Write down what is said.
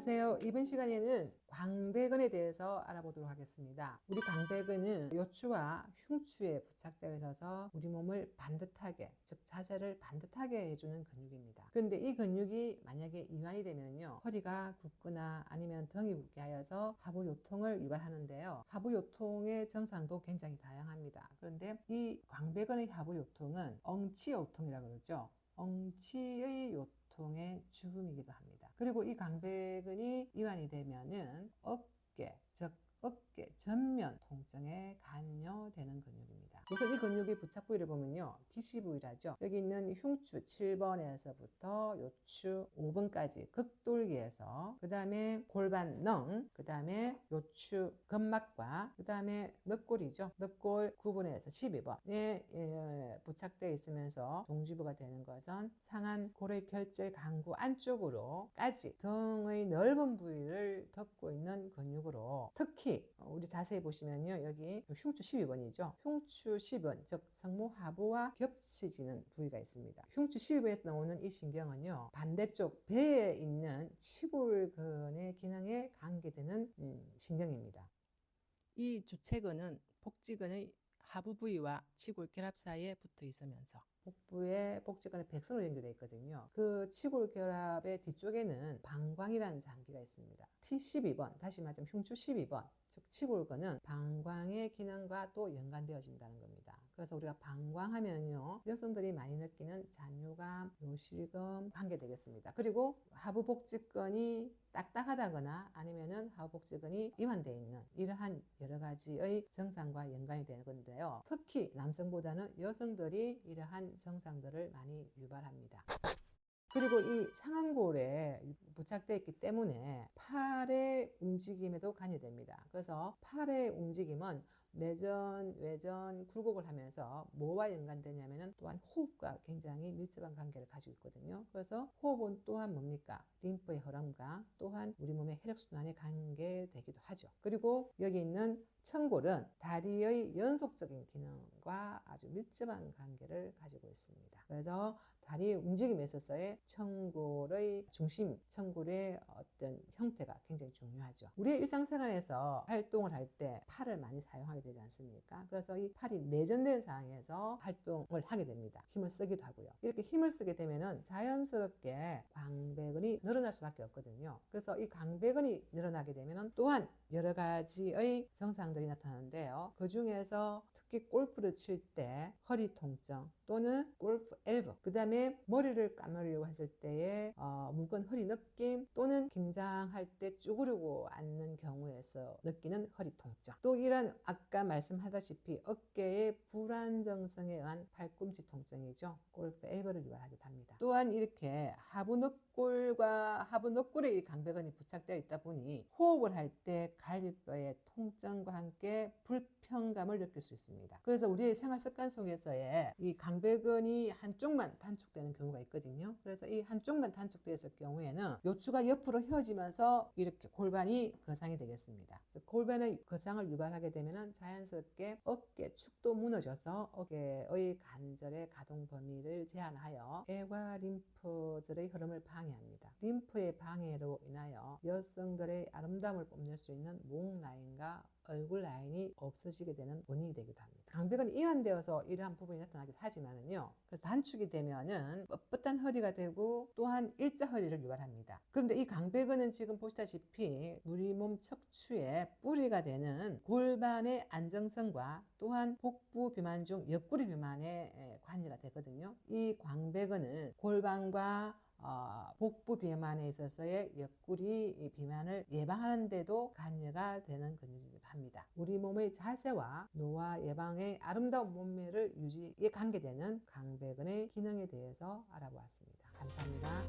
안녕하세요. 이번 시간에는 광배근에 대해서 알아보도록 하겠습니다. 우리 광배근은 요추와 흉추에 부착되어 있어서 우리 몸을 반듯하게, 즉 자세를 반듯하게 해주는 근육입니다. 그런데 이 근육이 만약에 이완이 되면요, 허리가 굽거나 아니면 등이 붓게 하여서 하부 요통을 유발하는데요. 하부 요통의 증상도 굉장히 다양합니다. 그런데 이 광배근의 하부 요통은 엉치 요통이라고 그러죠. 엉치의 요통의 주범이기도 합니다. 그리고 이 광배근이 이완이 되면은 어깨, 즉 어깨 전면 통증에 관여되는 근육입니다. 우선 이 근육의 부착 부위를 보면요. 기시 부위라죠. 여기 있는 흉추 7번에서부터 요추 5번까지 극돌기에서 그 다음에 골반 능, 그 다음에 요추 근막과 그 다음에 늑골이죠. 늑골 9번에서 12번에 예, 부착되어 있으면서 동지부가 되는 것은 상한 고래 결절 강구 안쪽으로까지 등의 넓은 부위를 덮고 있는 근육으로 특히 우리 자세히 보시면요. 여기 흉추 12번이죠. 흉추 10번, 즉 성모 하부와 겹치지는 부위가 있습니다. 흉추 12번에서 나오는 이 신경은요. 반대쪽 배에 있는 치골근의 기능에 관계되는 음, 신경입니다. 이 주체근은 복지근의 하부 부위와 치골 결합 사이에 붙어 있으면서 복부에 복지근의 백선으로 연결되어 있거든요. 그 치골 결합의 뒤쪽에는 방광이라는 장기가 있습니다. T12번, 다시 말하자면 흉추 12번, 즉 치골근은 방광의 기능과 또 연관되어진다는 겁니다. 그래서 우리가 방광하면요 여성들이 많이 느끼는 잔뇨감, 요실금 관계되겠습니다. 그리고 하부 복직근이 딱딱하다거나 아니면은 하부복직근이 이완되어 있는 이러한 여러 가지의 증상과 연관이 되는 건데요. 특히 남성보다는 여성들이 이러한 증상들을 많이 유발합니다. 그리고 이 상한골에 부착되어 있기 때문에 팔의 움직임에도 관여됩니다. 그래서 팔의 움직임은 내전, 외전, 굴곡을 하면서 뭐와 연관되냐면은 또한 호흡과 굉장히 밀접한 관계를 가지고 있거든요. 그래서 호흡은 또한 뭡니까? 림프의 흐름과 또한 우리 몸의 혈액순환에 관계되기도 하죠. 그리고 여기 있는 청골은 다리의 연속적인 기능과 아주 밀접한 관계를 가지고 있습니다. 그래서 다리의 움직임에 있어서의 청골의 중심, 청골의 어떤 형태가 굉장히 중요하죠. 우리의 일상생활에서 활동을 할 때 팔을 많이 사용하게 되지 않습니까? 그래서 이 팔이 내전된 상황에서 활동을 하게 됩니다. 힘을 쓰기도 하고요. 이렇게 힘을 쓰게 되면은 자연스럽게 광배근이 늘어날 수밖에 없거든요. 그래서 이 광배근이 늘어나게 되면은 또한 여러 가지의 증상들이 나타나는데요. 그 중에서 특히 골프를 칠 때 허리 통증 또는 골프 엘보, 그 다음에 머리를 감으려고 했을 때의 어, 묵은 허리 느낌 또는 김장할 때 쭈그리고 앉는 경우에서 느끼는 허리 통증 또 이런 아까 말씀하다시피 어깨의 불안정성에 의한 팔꿈치 통증이죠. 골프 엘보를 유발하기도 합니다. 또한 이렇게 하부 늑골과 하부 늑골에 강배근이 부착되어 있다 보니 호흡을 할 때 갈비뼈의 통증과 함께 불 편감을 느낄 수 있습니다. 그래서 우리의 생활 습관 속에서의 이 강배근이 한쪽만 단축되는 경우가 있거든요. 그래서 이 한쪽만 단축되었을 경우에는 요추가 옆으로 휘어지면서 이렇게 골반이 거상이 되겠습니다. 그래서 골반의 거상을 유발하게 되면 자연스럽게 어깨 축도 무너져서 어깨의 관절의 가동 범위를 제한하여 폐과 림프절의 흐름을 방해합니다. 림프의 방해로 인하여 여성들의 아름다움을 뽐낼 수 있는 목 라인과 얼굴 라인이 없어지 게 되는 원인이 되기도 합니다. 강백은 이완되어서 이러한 부분이 나타나기도 하지만은요. 그래서 단축이 되면은 뻣뻣한 허리가 되고 또한 일자 허리를 유발합니다. 그런데 이 강백은 지금 보시다시피 우리 몸 척추의 뿌리가 되는 골반의 안정성과 또한 복부 비만 중 옆구리 비만에 관여가 되거든요. 이 광배근은 골반과 어, 복부 비만에 있어서의 옆구리 비만을 예방하는데도 관여가 되는 근육이기도 합니다. 우리 몸의 자세와 노화 예방의 아름다운 몸매를 유지에 관계되는 강배근의 기능에 대해서 알아보았습니다. 감사합니다.